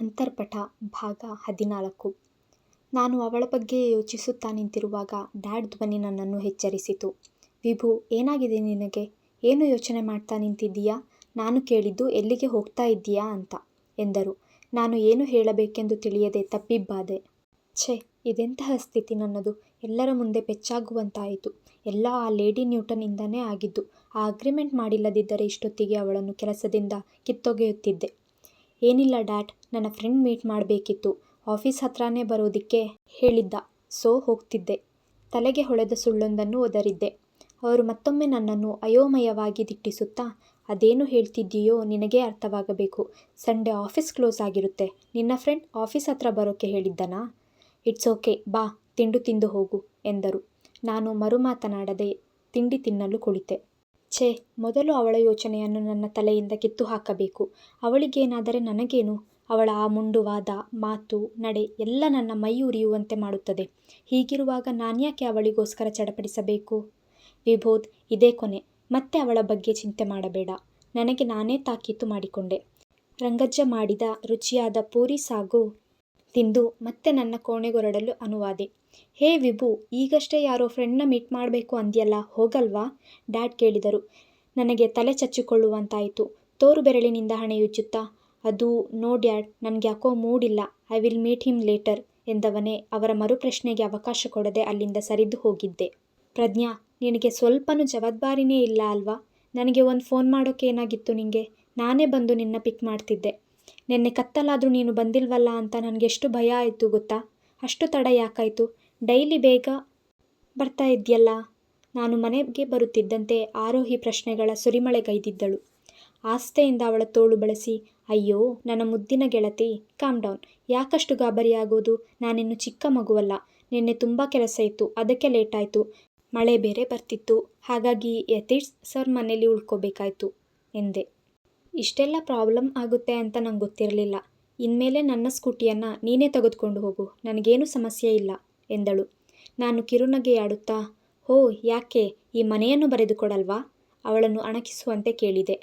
ಅಂತರ್ಪಟ ಭಾಗ ಹದಿನಾಲ್ಕು ನಾನು ಅವಳ ಬಗ್ಗೆ ಯೋಚಿಸುತ್ತಾ ನಿಂತಿರುವಾಗ ಡ್ಯಾಡ್ ಧ್ವನಿ ನನ್ನನ್ನು ಎಚ್ಚರಿಸಿತು. ವಿಭು, ಏನಾಗಿದೆ ನಿನಗೆ? ಏನು ಯೋಚನೆ ಮಾಡ್ತಾ ನಿಂತಿದ್ದೀಯಾ? ನಾನು ಕೇಳಿದ್ದು ಎಲ್ಲಿಗೆ ಹೋಗ್ತಾ ಇದ್ದೀಯಾ ಅಂತ ಎಂದರು. ನಾನು ಏನು ಹೇಳಬೇಕೆಂದು ತಿಳಿಯದೆ ತಪ್ಪಿಬ್ಬಾದೆ, ಛೇ, ಇದೆಂತಹ ಸ್ಥಿತಿ ನನ್ನದು. ಎಲ್ಲರ ಮುಂದೆ ಪೆಚ್ಚಾಗುವಂತಾಯಿತು. ಎಲ್ಲ ಆ ಲೇಡಿ ನ್ಯೂಟನ್ನಿಂದನೇ ಆಗಿದ್ದು. ಆ ಅಗ್ರಿಮೆಂಟ್ ಮಾಡಿಲ್ಲದಿದ್ದರೆ ಇಷ್ಟೊತ್ತಿಗೆ ಅವಳನ್ನು ಕೆಲಸದಿಂದ ಕಿತ್ತೊಗೆಯುತ್ತಿದ್ದೆ. ಏನಿಲ್ಲ ಡ್ಯಾಡ್ ನನ್ನ ಫ್ರೆಂಡ್ ಮೀಟ್ ಮಾಡಬೇಕಿತ್ತು ಆಫೀಸ್ ಹತ್ರನೇ ಬರೋದಿಕ್ಕೆ ಹೇಳಿದ್ದ ಸೋ ಹೋಗ್ತಿದ್ದೆ. ತಲೆಗೆ ಹೊಳೆದ ಸುಳ್ಳೊಂದನ್ನು ಒದರಿದ್ದೆ. ಅವರು ಮತ್ತೊಮ್ಮೆ ನನ್ನನ್ನು ಅಯೋಮಯವಾಗಿ ದಿಟ್ಟಿಸುತ್ತಾ, ಅದೇನು ಹೇಳ್ತಿದ್ದೀಯೋ ನಿನಗೇ ಅರ್ಥವಾಗಬೇಕು. ಸಂಡೇ ಆಫೀಸ್ ಕ್ಲೋಸ್ ಆಗಿರುತ್ತೆ. ನಿನ್ನ ಫ್ರೆಂಡ್ ಆಫೀಸ್ ಹತ್ರ ಬರೋಕ್ಕೆ ಹೇಳಿದ್ದನಾ? ಇಟ್ಸ್ ಓಕೆ ಬಾ, ತಿಂಡು ತಿಂದು ಹೋಗು, ಎಂದರು. ನಾನು ಮರುಮಾತನಾಡದೆ ತಿಂಡಿ ತಿನ್ನಲು ಕುಳಿತೆ. ಛೇ, ಮೊದಲು ಅವಳ ಯೋಚನೆಯನ್ನು ನನ್ನ ತಲೆಯಿಂದ ಕಿತ್ತು ಹಾಕಬೇಕು ಅವಳಿಗೇನಾದರೆ ನನಗೇನು? ಅವಳ ಆ ಮುಂಡುವಾದ ಮಾತು, ನಡೆ ಎಲ್ಲ ನನ್ನ ಮೈ ಉರಿಯುವಂತೆ ಮಾಡುತ್ತದೆ. ಹೀಗಿರುವಾಗ ನಾನ್ಯಾಕೆ ಅವಳಿಗೋಸ್ಕರ ಚಡಪಡಿಸಬೇಕು? ವಿಭೋದ್ ಇದೇ ಕೊನೆ. ಮತ್ತೆ ಅವಳ ಬಗ್ಗೆ ಚಿಂತೆ ಮಾಡಬೇಡ. ನನಗೆ ನಾನೇ ತಾಕೀತು ಮಾಡಿಕೊಂಡೆ. ರಂಗಜ್ಜ ಮಾಡಿದ ರುಚಿಯಾದ ಪೂರಿ ಸಾಗು ತಿಂದು ಮತ್ತೆ ನನ್ನ ಕೋಣೆಗೊರಡಲು ಅನುವಾದೆ. ಹೇ ವಿಭು ಈಗಷ್ಟೇ ಯಾರೋ ಫ್ರೆಂಡ್ನ ಮೀಟ್ ಮಾಡಬೇಕು ಅಂದ್ಯಲ್ಲ ಹೋಗಲ್ವಾ? ಡ್ಯಾಡ್ ಕೇಳಿದರು. ನನಗೆ ತಲೆ ಚಚ್ಚಿಕೊಳ್ಳುವಂತಾಯಿತು. ತೋರು ಬೆರಳಿನಿಂದ ಹಣೆಯುಜ್ಜುತ್ತಾ ಅದೂ ನೋ ಡ್ಯಾಡ್ ಯಾಕೋ ಮೂಡ್ ಇಲ್ಲ I will meet him later ಎಂದವನೇ ಅವರ ಮರುಪ್ರಶ್ನೆಗೆ ಅವಕಾಶ ಕೊಡದೆ ಅಲ್ಲಿಂದ ಸರಿದು ಹೋಗಿದ್ದೆ. ಪ್ರಜ್ಞಾ, ನಿನಗೆ ಸ್ವಲ್ಪನೂ ಜವಾಬ್ದಾರಿನೇ ಇಲ್ಲ ಅಲ್ವಾ? ನನಗೆ ಒಂದು ಫೋನ್ ಮಾಡೋಕೆ ಏನಾಗಿತ್ತು ನಿನಗೆ ನಾನೇ ಬಂದು ನಿನ್ನ ಪಿಕ್ ಮಾಡ್ತಿದ್ದೆ. ನಿನ್ನೆ ಕತ್ತಲಾದರೂ ನೀನು ಬಂದಿಲ್ವಲ್ಲ ಅಂತ ನನಗೆಷ್ಟು ಭಯ ಆಯಿತು ಗೊತ್ತಾ? ಅಷ್ಟು ತಡ ಯಾಕಾಯಿತು ಡೈಲಿ ಬೇಗ ಬರ್ತಾ ಇದೆಯಲ್ಲ ನಾನು ಮನೆಗೆ ಬರುತ್ತಿದ್ದಂತೆ ಆರೋಹಿ ಪ್ರಶ್ನೆಗಳ ಸುರಿಮಳೆಗೈದಿದ್ದಳು. ಆಸ್ಥೆಯಿಂದ ಅವಳ ತೋಳು ಬಳಸಿ, ಅಯ್ಯೋ, ನನ್ನ ಮುದ್ದಿನ ಗೆಳತಿ ಕಾಮ್ ಡೌನ್. ಯಾಕಷ್ಟು ಗಾಬರಿಯಾಗೋದು? ನಾನಿನ್ನು ಚಿಕ್ಕ ಮಗುವಲ್ಲ. ನಿನ್ನೆ ತುಂಬ ಕೆಲಸ ಇತ್ತು, ಅದಕ್ಕೆ ಆಯಿತು ಮಳೆ ಬೇರೆ ಬರ್ತಿತ್ತು. ಹಾಗಾಗಿ ಯತೀಶ್ ಸರ್ ಮನೇಲಿ ಉಳ್ಕೋಬೇಕಾಯ್ತು, ಎಂದೆ. ಇಷ್ಟೆಲ್ಲ ಪ್ರಾಬ್ಲಮ್ ಆಗುತ್ತೆ ಅಂತ ನಂಗೆ ಗೊತ್ತಿರಲಿಲ್ಲ ಇನ್ಮೇಲೆ ನನ್ನ ಸ್ಕೂಟಿಯನ್ನು ನೀನೇ ತೆಗೆದುಕೊಂಡು ಹೋಗು. ನನಗೇನು ಸಮಸ್ಯೆ ಇಲ್ಲ, ಎಂದಳು. ನಾನು ಕಿರುನಗೆಯಾಡುತ್ತಾ ಹೋ, ಯಾಕೆ ಈ ಮನೆಯನ್ನು ಬರೆದುಕೊಡಲ್ವಾ? ಅವಳನ್ನು ಅಣಕಿಸುವಂತೆ ಕೇಳಿದೆ.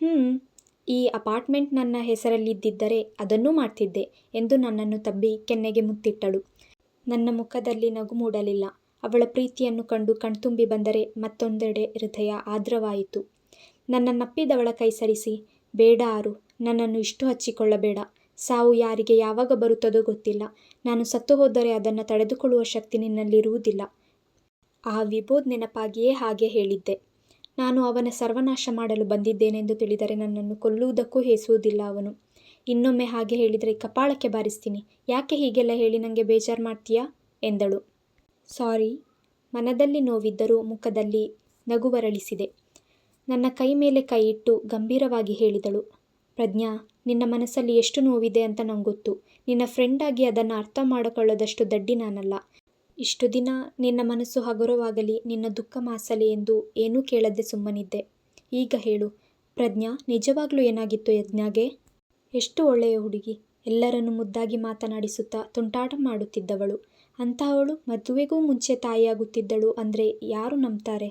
ಹ್ಮ್ ಈ ಅಪಾರ್ಟ್ಮೆಂಟ್ ನನ್ನ ಹೆಸರಲ್ಲಿದ್ದಿದ್ದರೆ ಅದನ್ನೂ ಮಾಡ್ತಿದ್ದೆ ಎಂದು ನನ್ನನ್ನು ತಬ್ಬಿ ಕೆನ್ನೆಗೆ ಮುತ್ತಿಟ್ಟಳು. ನನ್ನ ಮುಖದಲ್ಲಿ ನಗು ಮೂಡಲಿಲ್ಲ. ಅವಳ ಪ್ರೀತಿಯನ್ನು ಕಂಡು ಕಣ್ತುಂಬಿ ಬಂದರೆ ಮತ್ತೊಂದೆಡೆ ಹೃದಯ ಆದ್ರವಾಯಿತು ನನ್ನ ನಪ್ಪಿದವಳ ಕೈ ಸರಿಸಿ, ಬೇಡ ಆರು, ನನ್ನನ್ನು ಇಷ್ಟು ಹಚ್ಚಿಕೊಳ್ಳಬೇಡ. ಸಾವು ಯಾರಿಗೆ ಯಾವಾಗ ಬರುತ್ತದೋ ಗೊತ್ತಿಲ್ಲ. ನಾನು ಸತ್ತು ಹೋದರೆ ಅದನ್ನು ತಡೆದುಕೊಳ್ಳುವ ಶಕ್ತಿ ನಿನ್ನಲ್ಲಿರುವುದಿಲ್ಲ. ಆ ವಿಭೋದ್ ನೆನಪಾಗಿಯೇ ಹಾಗೆ ಹೇಳಿದ್ದೆ. ನಾನು ಅವನ ಸರ್ವನಾಶ ಮಾಡಲು ಬಂದಿದ್ದೇನೆಂದು ತಿಳಿದರೆ ನನ್ನನ್ನು ಕೊಲ್ಲುವುದಕ್ಕೂ ಹೇಸುವುದಿಲ್ಲ ಅವನು. ಇನ್ನೊಮ್ಮೆ ಹಾಗೆ ಹೇಳಿದರೆ ಕಪಾಳಕ್ಕೆ ಬಾರಿಸ್ತೀನಿ. ಯಾಕೆ ಹೀಗೆಲ್ಲ ಹೇಳಿ ನನಗೆ ಬೇಜಾರು ಮಾಡ್ತೀಯಾ? ಎಂದಳು. ಸಾರಿ, ಮನದಲ್ಲಿ ನೋವಿದ್ದರೂ ಮುಖದಲ್ಲಿ ನಗುವರಳಿಸಿದೆ. ನನ್ನ ಕೈ ಮೇಲೆ ಕೈ ಇಟ್ಟು ಗಂಭೀರವಾಗಿ ಹೇಳಿದಳು. ಪ್ರಜ್ಞಾ, ನಿನ್ನ ಮನಸ್ಸಲ್ಲಿ ಎಷ್ಟು ನೋವಿದೆ ಅಂತ ನಂಗೊತ್ತು. ನಿನ್ನ ಫ್ರೆಂಡಾಗಿ ಅದನ್ನು ಅದನ್ನ ಅರ್ಥ ಮಾಡಿಕೊಳ್ಳದಷ್ಟು ದಡ್ಡಿ ನಾನಲ್ಲ. ಇಷ್ಟು ದಿನ ನಿನ್ನ ಮನಸ್ಸು ಹಗುರವಾಗಲಿ, ನಿನ್ನ ದುಃಖ ಮಾಸಲಿ ಎಂದು ಏನೂ ಕೇಳದೆ ಸುಮ್ಮನಿದ್ದೆ. ಈಗ ಹೇಳು, ಪ್ರಜ್ಞಾ, ನಿಜವಾಗ್ಲೂ ಏನಾಗಿತ್ತು ಯಜ್ಞಾಗೆ? ಎಷ್ಟು ಒಳ್ಳೆಯ ಹುಡುಗಿ. ಎಲ್ಲರನ್ನೂ ಮುದ್ದಾಗಿ ಮಾತನಾಡಿಸುತ್ತಾ ತುಂಟಾಟ ಮಾಡುತ್ತಿದ್ದವಳು. ಅಂತಹವಳು ಮದುವೆಗೂ ಮುಂಚೆ ತಾಯಿಯಾಗುತ್ತಿದ್ದಳು ಅಂದರೆ ಯಾರು ನಂಬ್ತಾರೆ?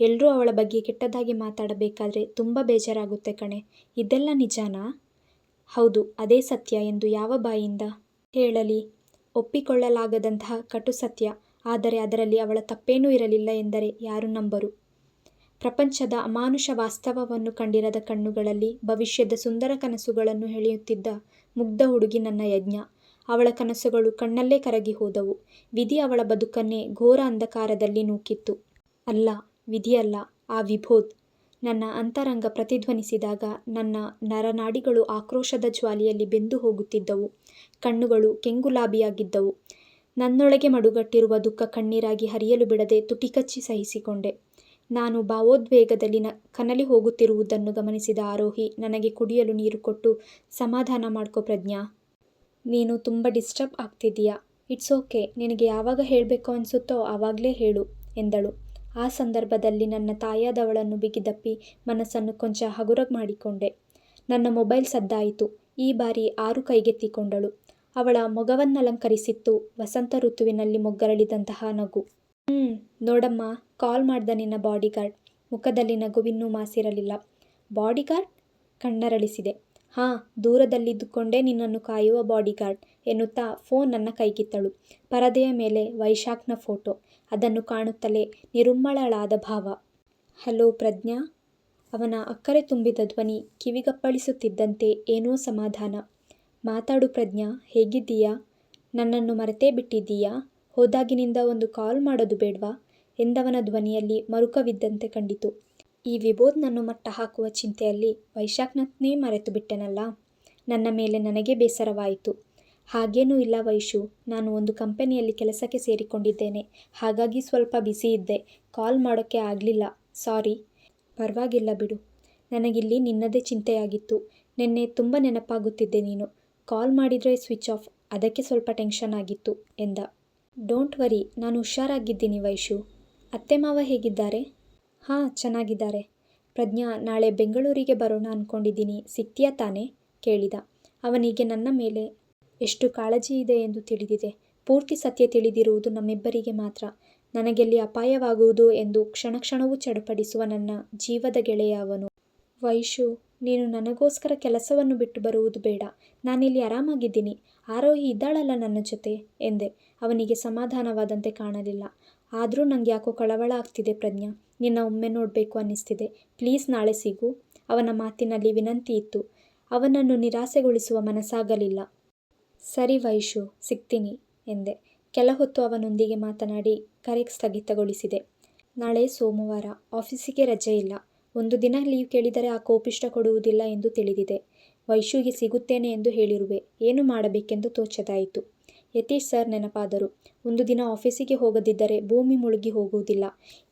ಎಲ್ಲರೂ ಅವಳ ಬಗ್ಗೆ ಕೆಟ್ಟದಾಗಿ ಮಾತಾಡಬೇಕಾದ್ರೆ ತುಂಬ ಬೇಜಾರಾಗುತ್ತೆ ಕಣೆ. ಇದೆಲ್ಲ ನಿಜಾನಾ? ಹೌದು, ಅದೇ ಸತ್ಯ ಎಂದು ಯಾವ ಬಾಯಿಂದ ಹೇಳಲಿ? ಒಪ್ಪಿಕೊಳ್ಳಲಾಗದಂತಹ ಕಟು ಸತ್ಯ. ಆದರೆ ಅದರಲ್ಲಿ ಅವಳ ತಪ್ಪೇನೂ ಇರಲಿಲ್ಲ ಎಂದರೆ ಯಾರು ನಂಬರು? ಪ್ರಪಂಚದ ಅಮಾನುಷ ವಾಸ್ತವವನ್ನು ಕಂಡಿರದ ಕಣ್ಣುಗಳಲ್ಲಿ ಭವಿಷ್ಯದ ಸುಂದರ ಕನಸುಗಳನ್ನು ಹೆಣೆಯುತ್ತಿದ್ದ ಮುಗ್ಧ ಹುಡುಗಿ ನನ್ನ ಯಜ್ಞ. ಅವಳ ಕನಸುಗಳು ಕಣ್ಣಲ್ಲೇ ಕರಗಿ ಹೋದವು. ವಿಧಿ ಅವಳ ಬದುಕನ್ನೇ ಘೋರ ಅಂಧಕಾರದಲ್ಲಿ ನೂಕಿತ್ತು. ಅಲ್ಲ ವಿಧಿಯಲ್ಲ ಆ ವಿಭೋದ್. ನನ್ನ ಅಂತರಂಗ ಪ್ರತಿಧ್ವನಿಸಿದಾಗ ನನ್ನ ನರನಾಡಿಗಳು ಆಕ್ರೋಶದ ಜ್ವಾಲೆಯಲ್ಲಿ ಬೆಂದು ಹೋಗುತ್ತಿದ್ದವು. ಕಣ್ಣುಗಳು ಕೆಂಗುಲಾಬಿಯಾಗಿದ್ದವು. ನನ್ನೊಳಗೆ ಮಡುಗಟ್ಟಿರುವ ದುಃಖ ಕಣ್ಣೀರಾಗಿ ಹರಿಯಲು ಬಿಡದೆ ತುಟಿಕಚ್ಚಿ ಸಹಿಸಿಕೊಂಡೆ. ನಾನು ಭಾವೋದ್ವೇಗದಲ್ಲಿ ನ ಕನಲಿ ಹೋಗುತ್ತಿರುವುದನ್ನು ಗಮನಿಸಿದ ಆರೋಹಿ, ನನಗೆ ಕುಡಿಯಲು ನೀರು ಕೊಟ್ಟು ಸಮಾಧಾನ ಮಾಡ್ಕೋ ಪ್ರಜ್ಞಾ. ನೀನು ತುಂಬ ಡಿಸ್ಟರ್ಬ್ ಆಗ್ತಿದ್ದೀಯ. ಇಟ್ಸ್ ಓಕೆ, ನಿನಗೆ ಯಾವಾಗ ಹೇಳಬೇಕು ಅನ್ಸುತ್ತೋ ಆವಾಗಲೇ ಹೇಳು, ಎಂದಳು. ಆ ಸಂದರ್ಭದಲ್ಲಿ ನನ್ನ ತಾಯಾದವಳನ್ನು ಬಿಗಿದಪ್ಪಿ ಮನಸ್ಸನ್ನು ಕೊಂಚ ಹಗುರ ಮಾಡಿಕೊಂಡೆ. ನನ್ನ ಮೊಬೈಲ್ ಸದ್ದಾಯಿತು. ಈ ಬಾರಿ ಆರು ಕೈಗೆತ್ತಿಕೊಂಡಳು. ಅವಳ ಮೊಗವನ್ನಲಂಕರಿಸಿತ್ತು ವಸಂತ ಋತುವಿನಲ್ಲಿ ಮೊಗ್ಗರಳಿದಂತಹ ನಗು. ಹ್ಞೂ ನೋಡಮ್ಮ, ಕಾಲ್ ಮಾಡ್ದ ನಿನ್ನ ಬಾಡಿಗಾರ್ಡ್. ಮುಖದಲ್ಲಿ ನಗುವಿನ್ನೂ ಮಾಸಿರಲಿಲ್ಲ. ಬಾಡಿಗಾರ್ಡ್? ಕಣ್ಣರಳಿಸಿದೆ. ಹಾಂ, ದೂರದಲ್ಲಿದ್ದುಕೊಂಡೇ ನಿನ್ನನ್ನು ಕಾಯುವ ಬಾಡಿಗಾರ್ಡ್ ಎನ್ನುತ್ತಾ ಫೋನ್ ನನ್ನ ಕೈಗಿತ್ತಳು. ಪರದೆಯ ಮೇಲೆ ವೈಶಾಖ್ನ ಫೋಟೋ. ಅದನ್ನು ಕಾಣುತ್ತಲೇ ನಿರುಮ್ಮಳಳಾದ ಭಾವ. ಹಲೋ ಪ್ರಜ್ಞಾ. ಅವನ ಅಕ್ಕರೆ ತುಂಬಿದ ಧ್ವನಿ ಕಿವಿಗಪ್ಪಳಿಸುತ್ತಿದ್ದಂತೆ ಏನೋ ಸಮಾಧಾನ. ಮಾತಾಡು ಪ್ರಜ್ಞಾ, ಹೇಗಿದ್ದೀಯಾ? ನನ್ನನ್ನು ಮರೆತೇ ಬಿಟ್ಟಿದ್ದೀಯಾ? ಹೋದಾಗಿನಿಂದ ಒಂದು ಕಾಲ್ ಮಾಡೋದು ಬೇಡ್ವಾ? ಎಂದವನ ಧ್ವನಿಯಲ್ಲಿ ಮರುಕವಿದ್ದಂತೆ ಕಂಡಿತು. ಈ ವಿಬೋದ್ನನ್ನು ಮಟ್ಟ ಹಾಕುವ ಚಿಂತೆಯಲ್ಲಿ ವೈಶಾಖ್ನನ್ನೇ ಮರೆತು ಬಿಟ್ಟೆನಲ್ಲ ನನ್ನ ಮೇಲೆ ನನಗೆ ಬೇಸರವಾಯಿತು. ಹಾಗೇನೂ ಇಲ್ಲ ವೈಶು, ನಾನು ಒಂದು ಕಂಪನಿಯಲ್ಲಿ ಕೆಲಸಕ್ಕೆ ಸೇರಿಕೊಂಡಿದ್ದೇನೆ. ಹಾಗಾಗಿ ಸ್ವಲ್ಪ ಬಿಸಿ ಇದ್ದೆ. ಕಾಲ್ ಮಾಡೋಕ್ಕೆ ಆಗಲಿಲ್ಲ. ಸಾರಿ. ಪರವಾಗಿಲ್ಲ ಬಿಡು. ನನಗಿಲ್ಲಿ ನಿನ್ನದೇ ಚಿಂತೆಯಾಗಿತ್ತು. ನಿನ್ನೆ ತುಂಬ ನೆನಪಾಗುತ್ತಿದ್ದೆ ನೀನು. ಕಾಲ್ ಮಾಡಿದರೆ ಸ್ವಿಚ್ ಆಫ್. ಅದಕ್ಕೆ ಸ್ವಲ್ಪ ಟೆನ್ಷನ್ ಆಗಿತ್ತು, ಎಂದ. ಡೋಂಟ್ ವರಿ, ನಾನು ಹುಷಾರಾಗಿದ್ದೀನಿ ವೈಶು. ಅತ್ತೆ ಮಾವ ಹೇಗಿದ್ದಾರೆ? ಹಾಂ, ಚೆನ್ನಾಗಿದ್ದಾರೆ. ಪ್ರಜ್ಞಾ, ನಾಳೆ ಬೆಂಗಳೂರಿಗೆ ಬರೋಣ ಅಂದ್ಕೊಂಡಿದ್ದೀನಿ ಸಿಗ್ತೀಯಾ ತಾನೇ? ಕೇಳಿದ. ಅವನಿಗೆ ನನ್ನ ಮೇಲೆ ಎಷ್ಟು ಕಾಳಜಿ ಇದೆ ಎಂದು ತಿಳಿದಿದೆ. ಪೂರ್ತಿ ಸತ್ಯ ತಿಳಿದಿರುವುದು ನಮ್ಮಿಬ್ಬರಿಗೆ ಮಾತ್ರ. ನನಗೆಲ್ಲಿ ಅಪಾಯವಾಗುವುದು ಎಂದು ಕ್ಷಣ ಕ್ಷಣವೂ ಚಡಪಡಿಸುವ ನನ್ನ ಜೀವದ ಗೆಳೆಯ ಅವನು. ವೈಶು, ನೀನು ನನಗೋಸ್ಕರ ಕೆಲಸವನ್ನು ಬಿಟ್ಟು ಬರುವುದು ಬೇಡ. ನಾನಿಲ್ಲಿ ಆರಾಮಾಗಿದ್ದೀನಿ. ಆರೋಹಿ ಇದ್ದಾಳಲ್ಲ ನನ್ನ ಜೊತೆ? ಎಂದೆ. ಅವನಿಗೆ ಸಮಾಧಾನವಾದಂತೆ ಕಾಣಲಿಲ್ಲ. ಆದರೂ ನಂಗೆ ಯಾಕೋ ಕಳವಳ ಆಗ್ತಿದೆ ಪ್ರಜ್ಞಾ. ನಿನ್ನ ಒಮ್ಮೆ ನೋಡಬೇಕು ಅನ್ನಿಸ್ತಿದೆ. ಪ್ಲೀಸ್ ನಾಳೆ ಸಿಗು. ಅವನ ಮಾತಿನಲ್ಲಿ ವಿನಂತಿ ಇತ್ತು. ಅವನನ್ನು ನಿರಾಸೆಗೊಳಿಸುವ ಮನಸ್ಸಾಗಲಿಲ್ಲ. ಸರಿ ವೈಶು, ಸಿಗ್ತೀನಿ ಎಂದೆ. ಕೆಲ ಹೊತ್ತು ಅವನೊಂದಿಗೆ ಮಾತನಾಡಿ ಕರೆ ಸ್ಥಗಿತಗೊಳಿಸಿದೆ. ನಾಳೆ ಸೋಮವಾರ. ಆಫೀಸಿಗೆ ರಜೆ ಇಲ್ಲ. ಒಂದು ದಿನ ಲೀವ್ ಕೇಳಿದರೆ ಆ ಕೋಪಿಷ್ಟ ಕೊಡುವುದಿಲ್ಲ ಎಂದು ತಿಳಿದಿದೆ. ವೈಶುಗೆ ಸಿಗುತ್ತೇನೆ ಎಂದು ಹೇಳಿರುವೆ. ಏನು ಮಾಡಬೇಕೆಂದು ತೋಚದಾಯಿತು. ಯತೀಶ್ ಸರ್ ನೆನಪಾದರು. ಒಂದು ದಿನ ಆಫೀಸಿಗೆ ಹೋಗದಿದ್ದರೆ ಭೂಮಿ ಮುಳುಗಿ ಹೋಗುವುದಿಲ್ಲ.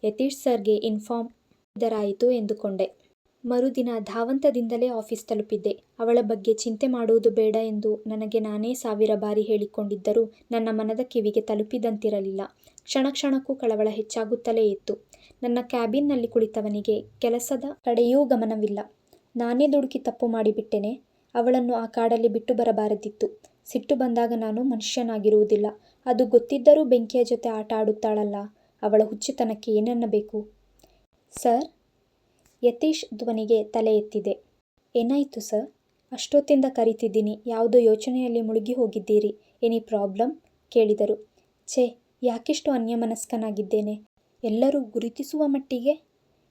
ಯತೀಶ್ ಸರ್ಗೆ ಇನ್ಫಾರ್ಮ್ ಇದರಾಯಿತು ಎಂದುಕೊಂಡೆ. ಮರುದಿನ ಧಾವಂತದಿಂದಲೇ ಆಫೀಸ್ ತಲುಪಿದ್ದೆ. ಅವಳ ಬಗ್ಗೆ ಚಿಂತೆ ಮಾಡುವುದು ಬೇಡ ಎಂದು ನನಗೆ ನಾನೇ ಸಾವಿರ ಬಾರಿ ಹೇಳಿಕೊಂಡಿದ್ದರೂ ನನ್ನ ಮನದ ಕಿವಿಗೆ ತಲುಪಿದಂತಿರಲಿಲ್ಲ. ಕ್ಷಣ ಕ್ಷಣಕ್ಕೂ ಕಳವಳ ಹೆಚ್ಚಾಗುತ್ತಲೇ ಇತ್ತು. ನನ್ನ ಕ್ಯಾಬಿನ್ನಲ್ಲಿ ಕುಳಿತವನಿಗೆ ಕೆಲಸದ ಕಡೆಯೂ ಗಮನವಿಲ್ಲ. ನಾನೇ ದುಡುಕಿ ತಪ್ಪು ಮಾಡಿಬಿಟ್ಟೆನೆ. ಅವಳನ್ನು ಆ ಕಾಡಲ್ಲಿ ಬಿಟ್ಟು ಬರಬಾರದಿತ್ತು. ಸಿಟ್ಟು ಬಂದಾಗ ನಾನು ಮನುಷ್ಯನಾಗಿರುವುದಿಲ್ಲ. ಅದು ಗೊತ್ತಿದ್ದರೂ ಬೆಂಕಿಯ ಜೊತೆ ಆಟ ಆಡುತ್ತಾಳಲ್ಲ. ಅವಳ ಹುಚ್ಚುತನಕ್ಕೆ ಏನನ್ನಬೇಕು? ಸರ್, ಯತೀಶ್ ಧ್ವನಿಗೆ ತಲೆ ಎತ್ತಿದೆ. ಏನಾಯಿತು ಸರ್? ಅಷ್ಟೊತ್ತಿಂದ ಕರಿತಿದ್ದೀನಿ. ಯಾವುದೋ ಯೋಚನೆಯಲ್ಲಿ ಮುಳುಗಿ ಹೋಗಿದ್ದೀರಿ. Any problem? ಕೇಳಿದರು. ಛೇ, ಯಾಕಿಷ್ಟು ಅನ್ಯಮನಸ್ಕನಾಗಿದ್ದೇನೆ? ಎಲ್ಲರೂ ಗುರುತಿಸುವ ಮಟ್ಟಿಗೆ?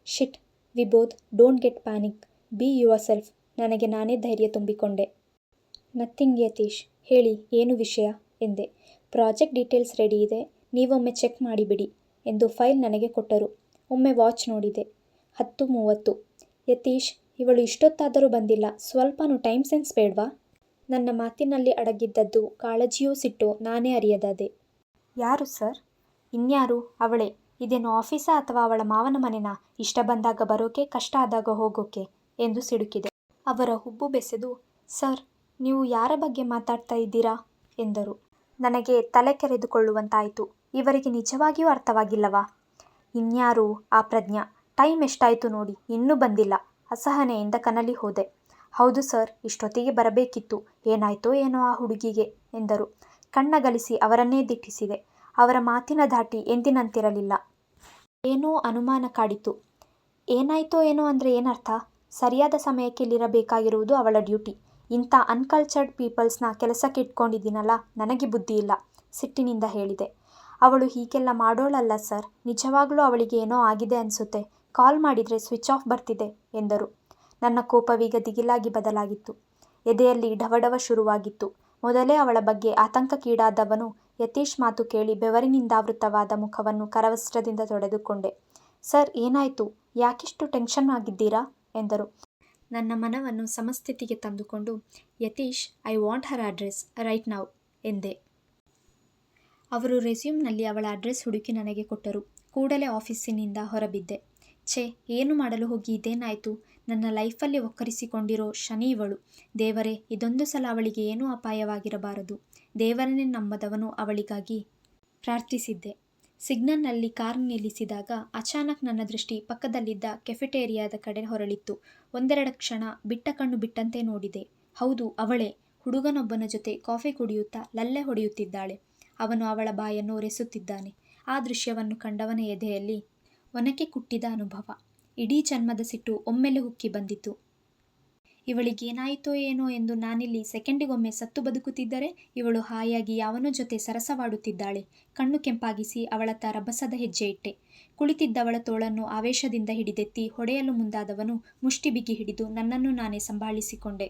Shit Vibodh don't get panic. Be yourself. ನನಗೆ ನಾನೇ ಧೈರ್ಯ ತುಂಬಿಕೊಂಡೆ. ನಥಿಂಗ್ ಯತೀಶ್. ಹೇಳಿ, ಏನು ವಿಷಯ? ಎಂದೆ. ಪ್ರಾಜೆಕ್ಟ್ ಡೀಟೇಲ್ಸ್ ರೆಡಿ ಇದೆ, ನೀವೊಮ್ಮೆ ಚೆಕ್ ಮಾಡಿಬಿಡಿ ಎಂದು ಫೈಲ್ ನನಗೆ ಕೊಟ್ಟರು. ಒಮ್ಮೆ ವಾಚ್ ನೋಡಿದೆ. ಹತ್ತು ಮೂವತ್ತು. ಯತೀಶ್, ಇವಳು ಇಷ್ಟೊತ್ತಾದರೂ ಬಂದಿಲ್ಲ. ಸ್ವಲ್ಪನೂ ಟೈಮ್ ಸೆನ್ಸ್ ಬೇಡವಾ? ನನ್ನ ಮಾತಿನಲ್ಲಿ ಅಡಗಿದ್ದದ್ದು ಕಾಳಜಿಯೂ ಸಿಟ್ಟು ನಾನೇ ಅರಿಯದಾದೆ. ಯಾರು ಸರ್? ಇನ್ಯಾರು? ಅವಳೇ? ಇದೇನು ಆಫೀಸಾ ಅಥವಾ ಅವಳ ಮಾವನ ಮನೆನಾ? ಇಷ್ಟ ಬಂದಾಗ ಬರೋಕೆ, ಕಷ್ಟ ಆದಾಗ ಹೋಗೋಕೆ? ಎಂದು ಸಿಡುಕಿದೆ. ಅವರ ಹುಬ್ಬು ಬೆಸೆದು, ಸರ್ ನೀವು ಯಾರ ಬಗ್ಗೆ ಮಾತಾಡ್ತಾ ಇದ್ದೀರಾ? ಎಂದರು. ನನಗೆ ತಲೆ ಕೆರೆದುಕೊಳ್ಳುವಂತಾಯಿತು. ಇವರಿಗೆ ನಿಜವಾಗಿಯೂ ಅರ್ಥವಾಗಿಲ್ಲವಾ? ಇನ್ಯಾರು ಆ ಪ್ರಜ್ಞಾ? ಟೈಮ್ ಎಷ್ಟಾಯಿತು ನೋಡಿ, ಇನ್ನೂ ಬಂದಿಲ್ಲ. ಅಸಹನೆಯಿಂದ ಕನಲಿ ಹೋದೆ. ಹೌದು ಸರ್, ಇಷ್ಟೊತ್ತಿಗೆ ಬರಬೇಕಿತ್ತು. ಏನಾಯ್ತೋ ಏನೋ ಆ ಹುಡುಗಿಗೆ, ಎಂದರು. ಕಣ್ಣಗಲಿಸಿ ಅವರನ್ನೇ ದಿಟ್ಟಿಸಿದೆ. ಅವರ ಮಾತಿನ ಧಾಟಿ ಎಂದಿನಂತಿರಲಿಲ್ಲ. ಏನೋ ಅನುಮಾನ ಕಾಡಿತು ಏನಾಯ್ತೋ ಏನೋ ಅಂದರೆ ಏನರ್ಥ? ಸರಿಯಾದ ಸಮಯಕ್ಕೆ ಇಲ್ಲಿರಬೇಕಾಗಿರುವುದು ಅವಳ ಡ್ಯೂಟಿ. ಇಂಥ ಅನ್ಕಲ್ಚರ್ಡ್ ಪೀಪಲ್ಸ್ನ ಕೆಲಸಕ್ಕೆ ಇಟ್ಕೊಂಡಿದ್ದೀನಲ್ಲ, ನನಗೆ ಬುದ್ಧಿ ಇಲ್ಲ, ಸಿಟ್ಟಿನಿಂದ ಹೇಳಿದೆ. ಅವಳು ಹೀಗೆಲ್ಲ ಮಾಡೋಳಲ್ಲ ಸರ್, ನಿಜವಾಗ್ಲೂ ಅವಳಿಗೆ ಏನೋ ಆಗಿದೆ ಅನಿಸುತ್ತೆ ಕಾಲ್ ಮಾಡಿದರೆ ಸ್ವಿಚ್ ಆಫ್ ಬರ್ತಿದೆ, ಎಂದರು. ನನ್ನ ಕೋಪವೀಗ ದಿಗಿಲಾಗಿ ಬದಲಾಗಿತ್ತು. ಎದೆಯಲ್ಲಿ ಢವಢವ ಶುರುವಾಗಿತ್ತು. ಮೊದಲೇ ಅವಳ ಬಗ್ಗೆ ಆತಂಕಕ್ಕೀಡಾದವನು ಯತೀಶ್ ಮಾತು ಕೇಳಿ ಬೆವರಿನಿಂದ ಆವೃತವಾದ ಮುಖವನ್ನು ಕರವಸ್ತ್ರದಿಂದ ತೊಡೆದುಕೊಂಡೆ. ಸರ್, ಏನಾಯಿತು? ಯಾಕಿಷ್ಟು ಟೆನ್ಷನ್ ಆಗಿದ್ದೀರಾ? ಎಂದರು. ನನ್ನ ಮನವನ್ನು ಸಮಸ್ಥಿತಿಗೆ ತಂದುಕೊಂಡು, Yatish I want her address right now ಎಂದೆ. ಅವರು ರೆಸ್ಯೂಮ್ನಲ್ಲಿ ಅವಳ ಅಡ್ರೆಸ್ ಹುಡುಕಿ ನನಗೆ ಕೊಟ್ಟರು. ಕೂಡಲೇ ಆಫೀಸಿನಿಂದ ಹೊರಬಿದ್ದೆ. ಛೇ, ಏನು ಮಾಡಲು ಹೋಗಿ ಇದೇನಾಯಿತು? ನನ್ನ ಲೈಫಲ್ಲಿ ಒಕ್ಕರಿಸಿಕೊಂಡಿರೋ ಶನಿ ಇವಳು. ದೇವರೇ, ಇದೊಂದು ಸಲ ಅವಳಿಗೆ ಏನೂ ಅಪಾಯವಾಗಿರಬಾರದು. ದೇವರನ್ನೇ ನಂಬದವನು ಅವಳಿಗಾಗಿ ಪ್ರಾರ್ಥಿಸಿದ್ದೆ. ಸಿಗ್ನಲ್ನಲ್ಲಿ ಕಾರ್ ನಿಲ್ಲಿಸಿದಾಗ ಅಚಾನಕ್ ನನ್ನ ದೃಷ್ಟಿ ಪಕ್ಕದಲ್ಲಿದ್ದ ಕೆಫೆಟೇರಿಯಾದ ಕಡೆ ಹೊರಳಿತ್ತು. ಒಂದೆರಡು ಕ್ಷಣ ಬಿಟ್ಟ ಕಣ್ಣು ಬಿಟ್ಟಂತೆ ನೋಡಿದೆ. ಹೌದು, ಅವಳೇ. ಹುಡುಗನೊಬ್ಬನ ಜೊತೆ ಕಾಫಿ ಕುಡಿಯುತ್ತಾ ಲಲ್ಲೆ ಹೊಡೆಯುತ್ತಿದ್ದಾಳೆ. ಅವನು ಅವಳ ಬಾಯನ್ನು ಒರೆಸುತ್ತಿದ್ದಾನೆ. ಆ ದೃಶ್ಯವನ್ನು ಕಂಡವನ ಎದೆಯಲ್ಲಿ ಒನಕೆ ಕುಟ್ಟಿದ ಅನುಭವ. ಇಡೀ ಜನ್ಮದ ಸಿಟ್ಟು ಒಮ್ಮೆಲೆ ಹುಕ್ಕಿ ಬಂದಿತು ಇವಳಿಗೇನಾಯಿತೋ ಏನೋ ಎಂದು ನಾನಿಲ್ಲಿ ಸೆಕೆಂಡಿಗೊಮ್ಮೆ ಸತ್ತು ಬದುಕುತ್ತಿದ್ದರೆ ಇವಳು ಹಾಯಾಗಿ ಯಾವನೋ ಜೊತೆ ಸರಸವಾಡುತ್ತಿದ್ದಾಳೆ. ಕಣ್ಣು ಕೆಂಪಾಗಿಸಿ ಅವಳತ್ತ ರಭಸದ ಹೆಜ್ಜೆ ಇಟ್ಟೆ. ಕುಳಿತಿದ್ದವಳ ತೋಳನ್ನು ಆವೇಶದಿಂದ ಹಿಡಿದೆತ್ತಿ ಹೊಡೆಯಲು ಮುಂದಾದವನು ಮುಷ್ಟಿ ಬಿಗಿ ಹಿಡಿದು ನನ್ನನ್ನು ನಾನೇ ಸಂಭಾಳಿಸಿಕೊಂಡೆ.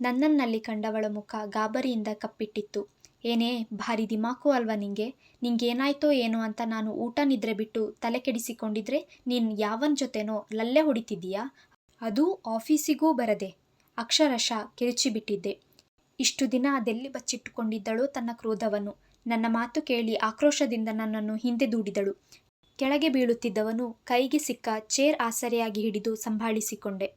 ನನ್ನನ್ನಲ್ಲಿ ಕಂಡವಳ ಮುಖ ಗಾಬರಿಯಿಂದ ಕಪ್ಪಿಟ್ಟಿತ್ತು. ಏನೇ, ಭಾರಿ ದಿಮಾಕು ಅಲ್ವಾ ನಿಂಗೆ? ನಿಂಗೇನಾಯ್ತೋ ಏನೋ ಅಂತ ನಾನು ಊಟ ನಿದ್ರೆ ಬಿಟ್ಟು ತಲೆ ಕೆಡಿಸಿಕೊಂಡಿದ್ರೆ ನೀನು ಯಾವನ ಜೊತೆನೋ ಲಲ್ಲೆ ಹೊಡಿತಿದ್ದೀಯಾ? ಅದು ಆಫೀಸಿಗೂ ಬರದೆ ಅಕ್ಷರಶಃ ಕಿರುಚಿಬಿಟ್ಟಿದ್ದೆ. ಇಷ್ಟು ದಿನ ಅದೆಲ್ಲಿ ಬಚ್ಚಿಟ್ಟುಕೊಂಡಿದ್ದಳೋ ತನ್ನ ಕ್ರೋಧವನ್ನು. ನನ್ನ ಮಾತು ಕೇಳಿ ಆಕ್ರೋಶದಿಂದ ನನ್ನನ್ನು ಹಿಂದೆ ದೂಡಿದಳು. ಕೆಳಗೆ ಬೀಳುತ್ತಿದ್ದವನು ಕೈಗೆ ಸಿಕ್ಕ ಚೇರ್ ಆಸರೆಯಾಗಿ ಹಿಡಿದು ಸಂಭಾಳಿಸಿಕೊಂಡೆ.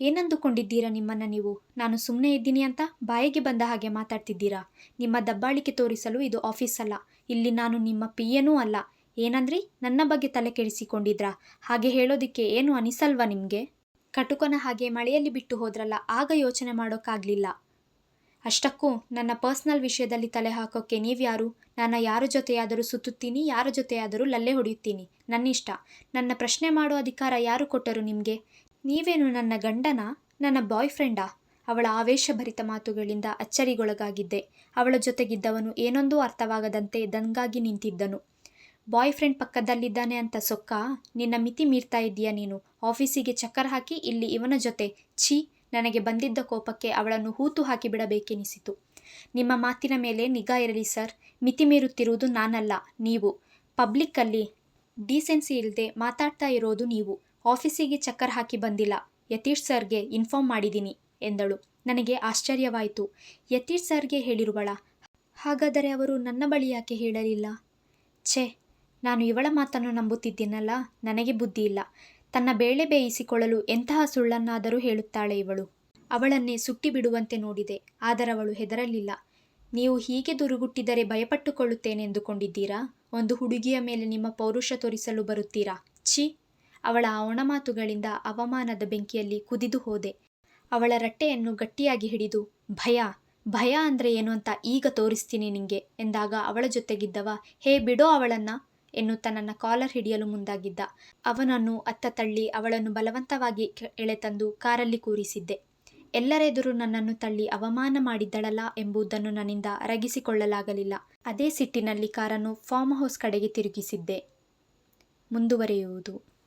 ಏನಂದುಕೊಂಡಿದ್ದೀರಾ ನಿಮ್ಮನ್ನ ನೀವು? ನಾನು ಸುಮ್ಮನೆ ಇದ್ದೀನಿ ಅಂತ ಬಾಯಿಗೆ ಬಂದ ಹಾಗೆ ಮಾತಾಡ್ತಿದ್ದೀರಾ? ನಿಮ್ಮ ದಬ್ಬಾಳಿಕೆ ತೋರಿಸಲು ಇದು ಆಫೀಸ್ ಅಲ್ಲ ಇಲ್ಲಿ ನಾನು ನಿಮ್ಮ ಪಿಯನೂ ಅಲ್ಲ. ಏನಂದ್ರಿ? ನನ್ನ ಬಗ್ಗೆ ತಲೆ ಕೆಡಿಸಿಕೊಂಡಿದ್ರಾ? ಹಾಗೆ ಹೇಳೋದಿಕ್ಕೆ ಏನು ಅನಿಸಲ್ವಾ ನಿಮಗೆ? ಕಟುಕನ ಹಾಗೆ ಮಳೆಯಲ್ಲಿ ಬಿಟ್ಟು ಹೋದ್ರಲ್ಲ, ಆಗ ಯೋಚನೆ ಮಾಡೋಕ್ಕಾಗಲಿಲ್ಲ. ಅಷ್ಟಕ್ಕೂ ನನ್ನ ಪರ್ಸ್ನಲ್ ವಿಷಯದಲ್ಲಿ ತಲೆ ಹಾಕೋಕ್ಕೆ ನೀವ್ಯಾರು ನಾನು ಯಾರ ಜೊತೆಯಾದರೂ ಸುತ್ತುತ್ತೀನಿ, ಯಾರ ಜೊತೆಯಾದರೂ ಲಲ್ಲೆ ಹೊಡೆಯುತ್ತೀನಿ. ನನ್ನಿಷ್ಟ. ನನ್ನ ಪ್ರಶ್ನೆ ಮಾಡೋ ಅಧಿಕಾರ ಯಾರು ಕೊಟ್ಟರು ನಿಮಗೆ? ನೀವೇನು ನನ್ನ ಗಂಡನ? ನನ್ನ ಬಾಯ್ ಫ್ರೆಂಡಾ ಅವಳ ಆವೇಶಭರಿತ ಮಾತುಗಳಿಂದ ಅಚ್ಚರಿಗೊಳಗಾಗಿದ್ದೆ. ಅವಳ ಜೊತೆಗಿದ್ದವನು ಏನೊಂದೂ ಅರ್ಥವಾಗದಂತೆ ದಂಗಾಗಿ ನಿಂತಿದ್ದನು. ಬಾಯ್ ಫ್ರೆಂಡ್ ಪಕ್ಕದಲ್ಲಿದ್ದಾನೆ ಅಂತ ಸೊಕ್ಕ? ನಿನ್ನ ಮಿತಿ ಮೀರ್ತಾ ಇದ್ದೀಯ ನೀನು? ಆಫೀಸಿಗೆ ಚಕ್ಕರ್ ಹಾಕಿ ಇಲ್ಲಿ ಇವನ ಜೊತೆ. ಛೀ, ನನಗೆ ಬಂದಿದ್ದ ಕೋಪಕ್ಕೆ ಅವಳನ್ನು ಹೂತು ಹಾಕಿ ಬಿಡಬೇಕೆನಿಸಿತು. ನಿಮ್ಮ ಮಾತಿನ ಮೇಲೆ ನಿಗಾ ಇರಲಿ ಸರ್. ಮಿತಿ ಮೀರುತ್ತಿರುವುದು ನಾನಲ್ಲ, ನೀವು. ಪಬ್ಲಿಕ್ಕಲ್ಲಿ ಡೀಸೆನ್ಸಿ ಇಲ್ಲದೆ ಮಾತಾಡ್ತಾ ಇರೋದು ನೀವು. ಆಫೀಸಿಗೆ ಚಕ್ಕರ್ ಹಾಕಿ ಬಂದಿಲ್ಲ. ಯತೀಶ್ ಸರ್ಗೆ ಇನ್ಫಾರ್ಮ್ ಮಾಡಿದ್ದೀನಿ, ಎಂದಳು. ನನಗೆ ಆಶ್ಚರ್ಯವಾಯಿತು. ಯತೀಶ್ ಸರ್ಗೆ ಹೇಳಿರುವಳ? ಹಾಗಾದರೆ ಅವರು ನನ್ನ ಬಳಿ ಯಾಕೆ ಹೇಳಲಿಲ್ಲ? ಛೇ ನಾನು ಇವಳ ಮಾತನ್ನು ನಂಬುತ್ತಿದ್ದೀನಲ್ಲ, ನನಗೆ ಬುದ್ಧಿ ಇಲ್ಲ. ತನ್ನ ಬೇಳೆ ಬೇಯಿಸಿಕೊಳ್ಳಲು ಎಂತಹ ಸುಳ್ಳನ್ನಾದರೂ ಹೇಳುತ್ತಾಳೆ ಇವಳು. ಅವಳನ್ನೇ ಸುಟ್ಟಿ ಬಿಡುವಂತೆ ನೋಡಿದೆ ಆದರವಳು ಹೆದರಲಿಲ್ಲ. ನೀವು ಹೀಗೆ ದುರುಗುಟ್ಟಿದರೆ ಭಯಪಟ್ಟುಕೊಳ್ಳುತ್ತೇನೆಂದುಕೊಂಡಿದ್ದೀರಾ ಒಂದು ಹುಡುಗಿಯ ಮೇಲೆ ನಿಮ್ಮ ಪೌರುಷ ತೋರಿಸಲು ಬರುತ್ತೀರಾ? ಛಿ! ಅವಳ ಒಣ ಮಾತುಗಳಿಂದ ಅವಮಾನದ ಬೆಂಕಿಯಲ್ಲಿ ಕುದಿದು ಹೋದೆ. ಅವಳ ರಟ್ಟೆಯನ್ನು ಗಟ್ಟಿಯಾಗಿ ಹಿಡಿದು, ಭಯ ಭಯ ಅಂದರೆ ಏನು ಅಂತ ಈಗ ತೋರಿಸ್ತೀನಿ ನಿಂಗೆ ಎಂದಾಗ ಅವಳ ಜೊತೆಗಿದ್ದವ, ಹೇ, ಬಿಡೋ ಅವಳನ್ನ. ಎನ್ನುತ್ತಾ ನನ್ನ ಕಾಲರ್ ಹಿಡಿಯಲು ಮುಂದಾಗಿದ್ದ. ಅವನನ್ನು ಅತ್ತ ತಳ್ಳಿ ಅವಳನ್ನು ಬಲವಂತವಾಗಿ ಎಳೆತಂದು ಕಾರಲ್ಲಿ ಕೂರಿಸಿದ್ದೆ. ಎಲ್ಲರೆದುರು ನನ್ನನ್ನು ತಳ್ಳಿ ಅವಮಾನ ಮಾಡಿದ್ದಳಲ್ಲ ಎಂಬುದನ್ನು ನನ್ನಿಂದ ಅರಗಿಸಿಕೊಳ್ಳಲಾಗಲಿಲ್ಲ. ಅದೇ ಸಿಟ್ಟಿನಲ್ಲಿ ಕಾರನ್ನು ಫಾರ್ಮ್ ಹೌಸ್ ಕಡೆಗೆ ತಿರುಗಿಸಿದ್ದೆ. ಮುಂದುವರಿಯುವುದು.